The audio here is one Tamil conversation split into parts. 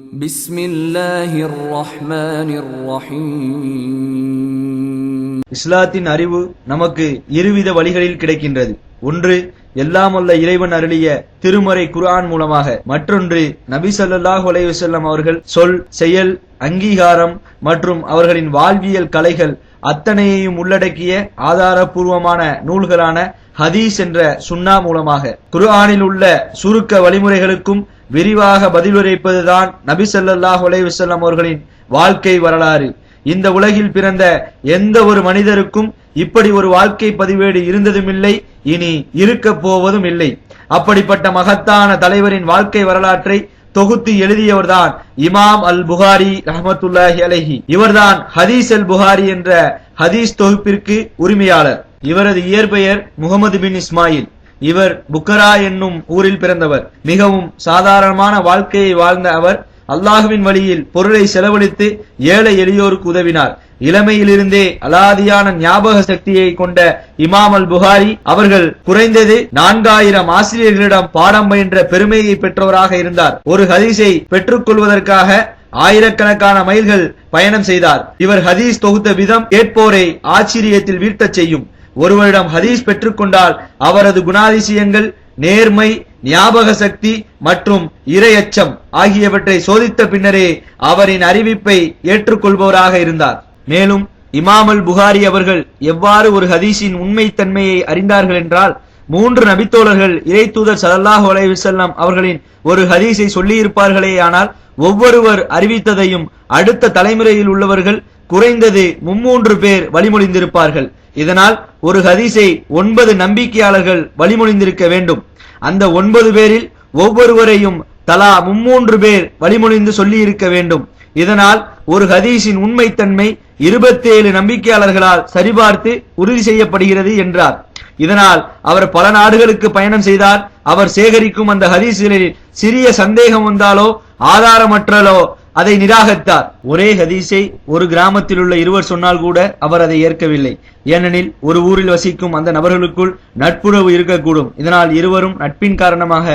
بسم الله الرحمن الرحيم இஸ்லாத்தின் அறிவு நமக்கு இருவித வழிகளில் கிடைக்கின்றது ஒன்று எல்லாம் வல்ல இறைவன் அருளிய திருமறை குர்ஆன் மூலமாக மற்றொன்று நபி ஸல்லல்லாஹு அலைஹி வஸல்லம் அவர்கள் சொல் செயல் அங்கீகாரம் மற்றும் அவர்களின் வாழ்வியல் கலைகள் அத்தனையையும் உள்ளடக்கிய ஆதாரபூர்வமான நூல்களான ஹதீஸ் என்ற சுன்னா மூலமாக குர்ஆனில் உள்ள சுருக்க வழிமுறைகளுக்கும் விரிவாக பதிலுரைப்பதுதான் நபி சொல்லாஹ் உலைவிசல்லம் அவர்களின் வாழ்க்கை வரலாறு. இந்த உலகில் பிறந்த எந்த ஒரு மனிதருக்கும் இப்படி ஒரு வாழ்க்கை பதிவேடு இருந்ததுமில்லை இனி இருக்க போவதும் இல்லை அப்படிப்பட்ட மகத்தான தலைவரின் வாழ்க்கை வரலாற்றை தொகுத்து எழுதியவர்தான் இமாம் அல் புகாரி ரஹமத்துல்லாஹி அலஹி. இவர்தான் ஹதீஸ் அல் புகாரி என்ற ஹதீஸ் தொகுப்பிற்கு உரிமையாளர். இவரது இயற்பெயர் முகமது பின் இஸ்மாயில். இவர் புக்கரா என்னும் ஊரில் பிறந்தவர். மிகவும் சாதாரணமான வாழ்க்கையை வாழ்ந்த அவர் அல்லாஹுவின் வழியில் பொருளை செலவழித்து ஏழை எளியோருக்கு உதவினார். இளமையிலிருந்தே அலாதியான ஞாபக சக்தியை கொண்ட இமாம் அல் புகாரி அவர்கள் குறைந்தது நான்காயிரம் ஆசிரியர்களிடம் பாடம் பயின்ற பெருமையை பெற்றவராக இருந்தார். ஒரு ஹதீஸை பெற்றுக்கொள்வதற்காக ஆயிரக்கணக்கான மைல்கள் பயணம் செய்தார். இவர் ஹதீஸ் தொகுத்த விதம் கேட்போரை ஆச்சரியத்தில் வீழ்த்தச் செய்யும். ஒருவரிடம் ஹதீஸ் பெற்றுக்கொண்டால் அவரது குணாதிசயங்கள் நேர்மை ஞாபக சக்தி மற்றும் இரையச்சம் ஆகியவற்றை சோதித்த பின்னரே அவரின் அறிவிப்பை ஏற்றுக்கொள்பவராக இருந்தார். மேலும் இமாமல் புகாரி அவர்கள் எவ்வாறு ஒரு ஹதீஸின் உண்மைத்தன்மையை அறிந்தார்கள் என்றால் மூன்று நபித்தோழர்கள் இறை தூதர் சதல்லாஹ் அலைஹி அவர்களின் ஒரு ஹதீஸை சொல்லியிருப்பார்களே ஆனால் ஒவ்வொருவர் அறிவித்ததையும் அடுத்த தலைமுறையில் உள்ளவர்கள் குறைந்தது மும்மூன்று பேர் வழிமொழிந்திருப்பார்கள். இதனால் ஒரு ஹதீஸை ஒன்பது நம்பிக்கையாளர்கள் வழிமொழிந்திருக்க வேண்டும். அந்த ஒன்பது பேரில் ஒவ்வொருவரையும் தலா மும்மூன்று பேர் வழிமொழிந்து சொல்லி இருக்க வேண்டும். இதனால் ஒரு ஹதீஸின் உண்மைத்தன்மை இருபத்தி ஏழு நம்பிக்கையாளர்களால் சரிபார்த்து உறுதி செய்யப்படுகிறது என்றார். இதனால் அவர் பல நாடுகளுக்கு பயணம் செய்தார். அவர் சேகரிக்கும் அந்த ஹதீஸ்களில் சிறிய சந்தேகம் வந்தாலோ ஆதாரமற்றலோ அதை நிராகரித்தார். ஒரே ஹதீஸை ஒரு கிராமத்தில் உள்ள இருவர் சொன்னால் கூட அவர் அதை ஏற்கவில்லை. ஏனெனில் ஒரு ஊரில் வசிக்கும் அந்த நபர்களுக்குள் நட்புறவு இருக்கக்கூடும். இதனால் இருவரும் நட்பின் காரணமாக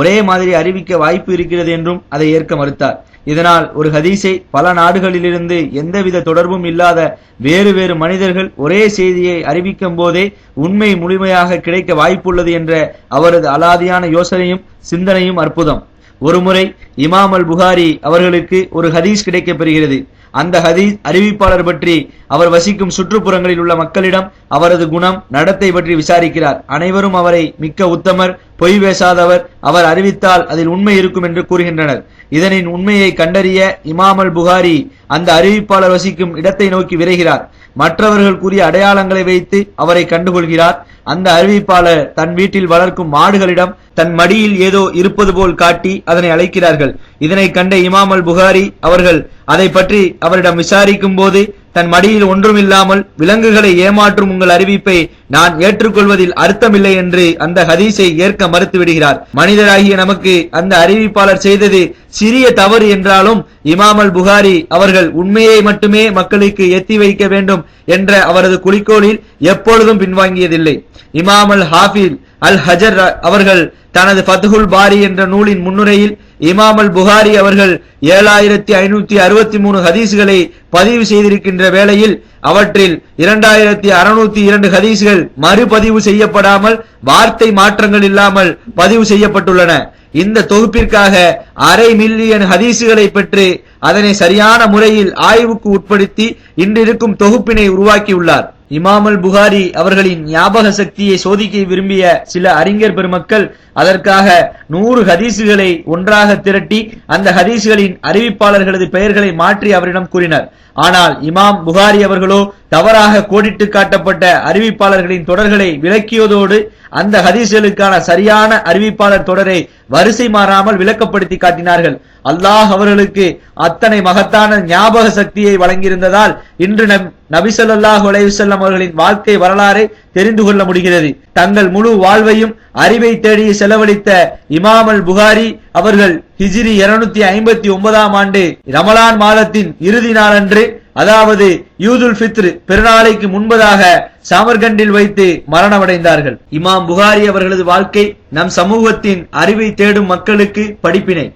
ஒரே மாதிரி அறிவிக்க வாய்ப்பு இருக்கிறது என்றும் அதை ஏற்க மறுத்தார். இதனால் ஒரு ஹதீஸை பல நாடுகளிலிருந்து எந்தவித தொடர்பும் இல்லாத வேறு வேறு மனிதர்கள் ஒரே செய்தியை அறிவிக்கும் போதே உண்மை முழுமையாக கிடைக்க வாய்ப்புள்ளது என்ற அவரது அலாதியான யோசனையும் சிந்தனையும் அற்புதம். ஒருமுறை இமாம் அல் புகாரி அவர்களுக்கு ஒரு ஹதீஸ் கிடைக்கப்பெறுகிறது. அந்த ஹதீஸ் அறிவிப்பாளர் பற்றி அவர் வசிக்கும் சுற்றுப்புறங்களில் உள்ள மக்களிடம் அவரது குணம் நடத்தை பற்றி விசாரிக்கிறார். அனைவரும் அவரை மிக்க உத்தமர் பொய் பேசாதவர். அவர் அறிவித்தால் அதில் உண்மை இருக்கும் என்று கூறுகின்றனர். இதனின் உண்மையை கண்டறிய இமாம் அல் புகாரி அந்த அறிவிப்பாளர் வசிக்கும் இடத்தை நோக்கி விரைகிறார். மற்றவர்கள் கூறிய அடையாளங்களை வைத்து அவரை கண்டுகொள்கிறார். அந்த அறிவிப்பாளர் தன் வீட்டில் வளர்க்கும் மாடுகளிடம் தன் மடியில் ஏதோ இருப்பது போல் காட்டி அதனை அழைக்கிறார்கள். இதனை கண்ட இமாம் அல் புகாரி அவர்கள் அதை பற்றி அவரிடம் விசாரிக்கும் போது தன் மடியில் ஒன்றுமில்லாமல் விலங்குகளை ஏமாற்றும் உங்கள் அறிவிப்பை நான் ஏற்றுக்கொள்வதில் அர்த்தமில்லை என்று அந்த ஹதீஸை ஏற்க மறுத்து விடுகிறார் மனிதராகிய நமக்கு அந்த அறிவிப்பாளர் செய்தது சிறிய தவறு என்றாலும் இமாமல் புகாரி அவர்கள் உண்மையை மட்டுமே மக்களுக்கு எத்தி வைக்க வேண்டும் என்ற அவரது குறிக்கோளில் எப்பொழுதும் பின்வாங்கியதில்லை. இமாமல் ஹாஃபில் அல் ஹஜர் அவர்கள் தனது ஃபத்ஹுல் பாரி என்ற நூலின் முன்னுரையில் இமாம் அல் புகாரி அவர்கள் ஏழாயிரத்தி ஐநூத்தி அறுபத்தி மூணு ஹதீஸ்களை பதிவு செய்திருக்கின்ற வேளையில் அவற்றில் இரண்டாயிரத்தி அறுநூத்தி இரண்டு ஹதீஸ்கள் மறுபதிவு செய்யப்படாமல் வார்த்தை மாற்றங்கள் இல்லாமல் பதிவு செய்யப்பட்டுள்ளன. இந்த தொகுப்பிற்காக அரை மில்லியன் ஹதீசுகளை பெற்று அதனை சரியான முறையில் ஆய்வுக்கு உட்படுத்தி இன்றிருக்கும் தொகுப்பினை உருவாக்கியுள்ளார். இமாமல் புகாரி அவர்களின் ஞாபக சக்தியை சோதிக்க விரும்பிய சில அறிஞர் பெருமக்கள் அதற்காக நூறு ஹதீசுகளை ஒன்றாக திரட்டி அந்த ஹதீசுகளின் அறிவிப்பாளர்களது பெயர்களை மாற்றி அவரிடம் கூறினர். ஆனால் இமாம் புகாரி அவர்களோ தவறாக கோடிட்டு காட்டப்பட்ட அறிவிப்பாளர்களின் தொடர்களை விளக்கியதோடு அந்த ஹதீஸ்களுக்கான சரியான அறிவிப்பாளர் தொடரை வரிசை மாறாமல் விளக்கப்படுத்தி காட்டினார்கள். அல்லாஹ் அவர்களுக்கு அத்தனை மகத்தான ஞாபக சக்தியை வழங்கியிருந்ததால் இன்று நம் நபிசல்லாஹ் அலையுசல்லம் அவர்களின் வாழ்க்கை வரலாறை தெரிந்து கொள்ள முடிகிறது. தங்கள் முழு வாழ்வையும் அறிவை தேடி செலவழித்த இமாமல் புகாரி அவர்கள் ஹிஜிரி இருநூத்தி ஐம்பத்தி ஒன்பதாம் ஆண்டு ரமலான் மாதத்தின் இறுதி நாளன்று அதாவது யூதுல் பித்ரு பெருநாளைக்கு முன்பதாக சாமர்கண்டில் வைத்து மரணமடைந்தார்கள். இமாம் புகாரி அவர்களது வாழ்க்கை நம் சமூகத்தின் அறிவை தேடும் மக்களுக்கு படிப்பினை.